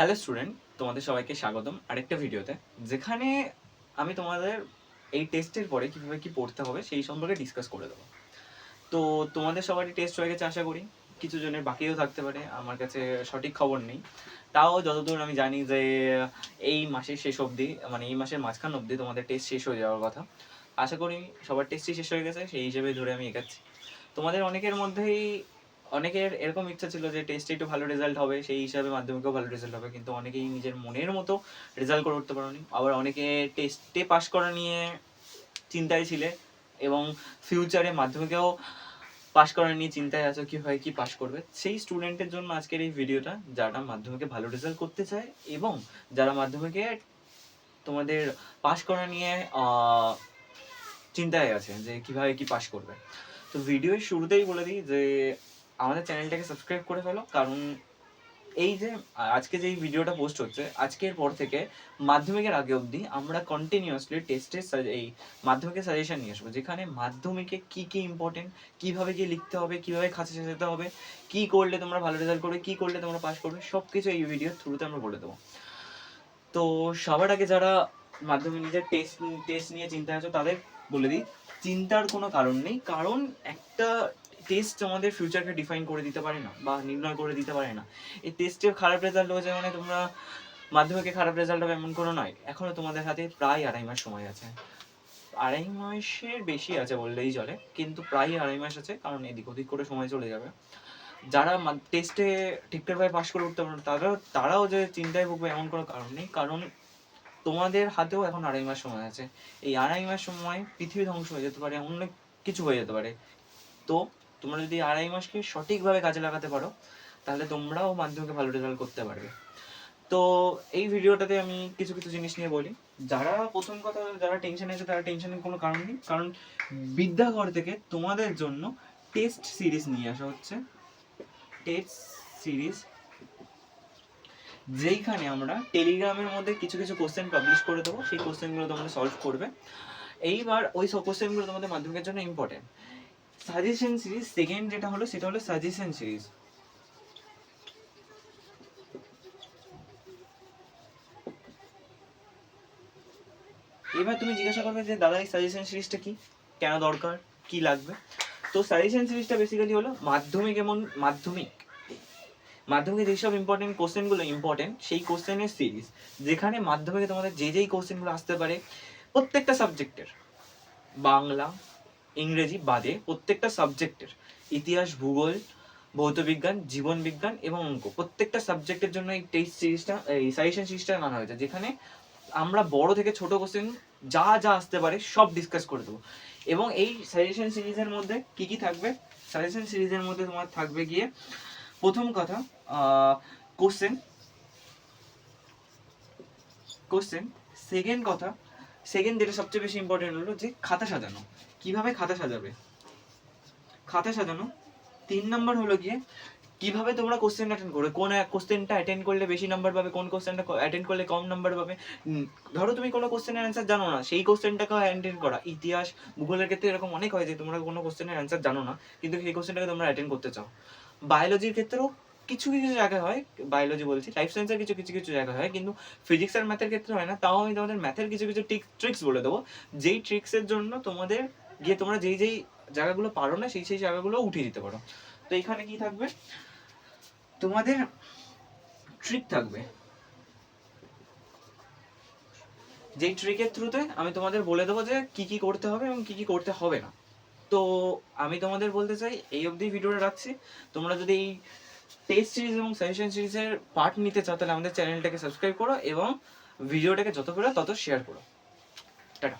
Hello student তোমাদের সবাইকে স্বাগতম আরেকটা ভিডিওতে, যেখানে আমি তোমাদের এই টেস্টের পরে কীভাবে কি পড়তে হবে সেই সম্পর্কে ডিসকাস করে দেবো। তো তোমাদের সবারই টেস্ট হয়ে গেছে, আশা করি। কিছু জনের বাকিও থাকতে পারে, আমার কাছে সঠিক খবর নেই। তাও যতদূর আমি জানি যে এই মাসের শেষ অবধি মানে এই মাসের মাঝখান অবধি তোমাদের টেস্ট শেষ হয়ে যাওয়ার কথা। আশা করি সবার টেস্টই শেষ হয়ে গেছে, সেই হিসেবে ধরে আমি এগাচ্ছি। তোমাদের অনেকের মধ্যেই অনেকের এরকম ইচ্ছা ছিল যে টেস্টে একটু ভালো রেজাল্ট হবে, সেই হিসাবে মাধ্যমিকেও ভালো রেজাল্ট হবে, কিন্তু অনেকেই নিজের মনের মতো রেজাল্ট করে উঠতে পারোনি। আবার অনেকে টেস্টে পাস করা নিয়ে চিন্তায় ছিলে এবং ফিউচারে মাধ্যমিকেও পাস করা নিয়ে চিন্তায় আছো কীভাবে কি পাস করবে? সেই স্টুডেন্টের জন্য আজকের এই ভিডিওটা যারা মাধ্যমিকে ভালো রেজাল্ট করতে চায় এবং যারা মাধ্যমিকে তোমাদের পাস করা নিয়ে চিন্তায় আছে যে কীভাবে কি পাস করবে। তো ভিডিওর শুরুতেই বলে দিই যে আমাদের চ্যানেলটাকে সাবস্ক্রাইব করে ফেলো, কারণ এই যে, আজকে যে ভিডিওটা পোস্ট হচ্ছে, আজকের পর থেকে মাধ্যমিকের আগে অবধি আমরা কন্টিনিউয়াসলি টেস্টের এই মাধ্যমিকের সাজেশন নিয়ে আসব, যেখানে মাধ্যমিকে কি কি ইম্পর্টেন্ট কীভাবে কি লিখতে হবে, কীভাবে খাঁচা সাজাতে হবে, কি করলে তোমরা ভালো রেজাল্ট করবে, কি করলে তোমরা পাস করবে সব কিছু এই ভিডিওর থ্রুতে আমরা বলে দেবো। তো সবার আগে যারা মাধ্যমিক নিজের টেস্ট টেস্ট নিয়ে চিন্তা আছো, তাদের বলে দিই, চিন্তার কোনো কারণ নেই, কারণ একটা টেস্ট আমাদের ফিউচারকে ডিফাইন করে দিতে পারে না বা নির্ণয় করে দিতে পারে না। এই টেস্টের খারাপ রেজাল্ট হয়েছে মানে তোমরা মাধ্যমিকে খারাপ রেজাল্ট হবে এমন কোনো নয়। এখনও তোমাদের হাতে প্রায় আড়াই মাস সময় আছে। আড়াই মাসের বেশি আছে বললেই চলে কিন্তু প্রায় আড়াই মাস আছে কারণ এদিক ওদিক করে সময় চলে যাবে। যারা টেস্টে ঠিকঠাকভাবে পাশ করে উঠতে পারে না, তারাও তারাও যে চিন্তায় ভুগবে এমন কোনো কারণ নেই কারণ তোমাদের হাতেও এখন আড়াই মাস সময় আছে। এই আড়াই মাস সময় পৃথিবী ধ্বংস হয়ে যেতে পারে অনেক কিছু হয়ে যেতে পারে। তো তোমরা যদি আড়াই মাসকে সঠিকভাবে কাজে লাগাতে পারো, তাহলে তোমরাও মাধ্যমিকে ভালো রেজাল্ট করতে পারবে। তো এই ভিডিওটাতে আমি কিছু কিছু জিনিস নিয়ে বলি। যারা প্রথম কথা, যারা টেনশন আছে, তারা টেনশনের কোনো কারণ নেই। কারণ বিদ্যাঘর থেকে তোমাদের জন্য টেস্ট সিরিজ নিয়ে আসা হচ্ছে। টেস্ট সিরিজ যেইখানে আমরা টেলিগ্রামের মধ্যে কিছু কিছু কোশ্চেন পাবলিশ করে দেবো। সেই কোশ্চেনগুলো তোমরা সলভ করবে। এইবার ওই সব কোশ্চেনগুলো তোমাদের মাধ্যমিকের জন্য ইম্পর্টেন্ট সাজেশন সিরিজ সেকেন্ড যেটা হলো, সেটা হলো সাজেশন সিরিজ এবার তুমি জিজ্ঞাসা করবে যে, দাদা, এই সাজেশন সিরিজটা কি? কেন দরকার? কি লাগবে? তো সাজেশন সিরিজটা বেসিক্যালি হলো মাধ্যমিক এমন মাধ্যমিক। মাধ্যমিকে যেসব ইম্পর্টেন্ট কোশ্চেনগুলো ইম্পর্টেন্ট সেই কোশ্চেনের সিরিজ যেখানে মাধ্যমিকে তোমাদের যে যেই কোশ্চেনগুলো আসতে পারে, প্রত্যেকটা সাবজেক্টের বাংলা ইংরেজি বাদে প্রত্যেকটা সাবজেক্টের ইতিহাস, ভূগোল, ভৌতবিজ্ঞান জীবন বিজ্ঞান এবং অঙ্ক, প্রত্যেকটা সাবজেক্টের জন্য এই টেস্ট সিরিজটা এই সাজেশন সিরিজটা আনা হয়েছে, যেখানে আমরা বড় থেকে ছোট কোশ্চেন যা যা আসতে পারে সব ডিসকাস করে দেবো। এবং এই সাজেশন সিরিজের মধ্যে কি কি থাকবে? সাজেশন সিরিজের মধ্যে তোমার থাকবে গিয়ে, প্রথম কথা কোশ্চেন কোশ্চেন সেকেন্ড কথা সেকেন্ড যেটা সবচেয়ে বেশি ইম্পর্টেন্ট হলো যে খাতা সাজানো। কীভাবে খাতা সাজাবে? খাতা সাজানো। তিন নাম্বার হলো গিয়ে, কীভাবে তোমরা কোশ্চেন অ্যাটেন্ড করবে? কোন কোশ্চেনটা অ্যাটেন্ড করলে বেশি নাম্বার পাবে? কোন কোশ্চেনটা অ্যাটেন্ড করলে কম নাম্বার পাবে? ধরো তুমি কোনো কোশ্চেনের অ্যান্সার জানো না, সেই কোশ্চেনটাকে অ্যাটেন্ড করা। ইতিহাস, ভূগোলের ক্ষেত্রে এরকম অনেক হয় যে, তোমরা কোনো কোশ্চেনের অ্যান্সার জানো না, কিন্তু সেই কোশ্চেনটাকে তোমরা অ্যাটেন্ড করতে চাও। বায়োলজির ক্ষেত্রেও কিছু কিছু জায়গায় হয় বায়োলজি বলছি লাইফ সায়েন্সের কিছু কিছু কিছু জায়গায় হয়, কিন্তু ফিজিক্স আর ম্যাথের ক্ষেত্রে হয় না। তাও আমি তোমাদের ম্যাথের কিছু কিছু ট্রিক্স বলে দেবো। যেই ট্রিক্সের জন্য তোমাদের গিয়ে তোমরা যেই যেই জায়গাগুলো পারো না, সেই সেই জায়গাগুলো উঠিয়ে দিতে পারো। তো এখানে কি থাকবে? তোমাদের ট্রিক থাকবে। যেই ট্রিকের থ্রুতে আমি তোমাদের বলে দেবো যে কি কি করতে হবে এবং কি কি করতে হবে না। তো আমি তোমাদের বলতে চাই, এই অবধি ভিডিওটা রাখছি। তোমরা যদি এই টেস্ট সিরিজ এবং সাজেশন সিরিজের পার্ট নিতে চাও, তাহলে আমাদের চ্যানেলটাকে সাবস্ক্রাইব করো এবং ভিডিওটাকে যত করে তত শেয়ার করো। টাটা।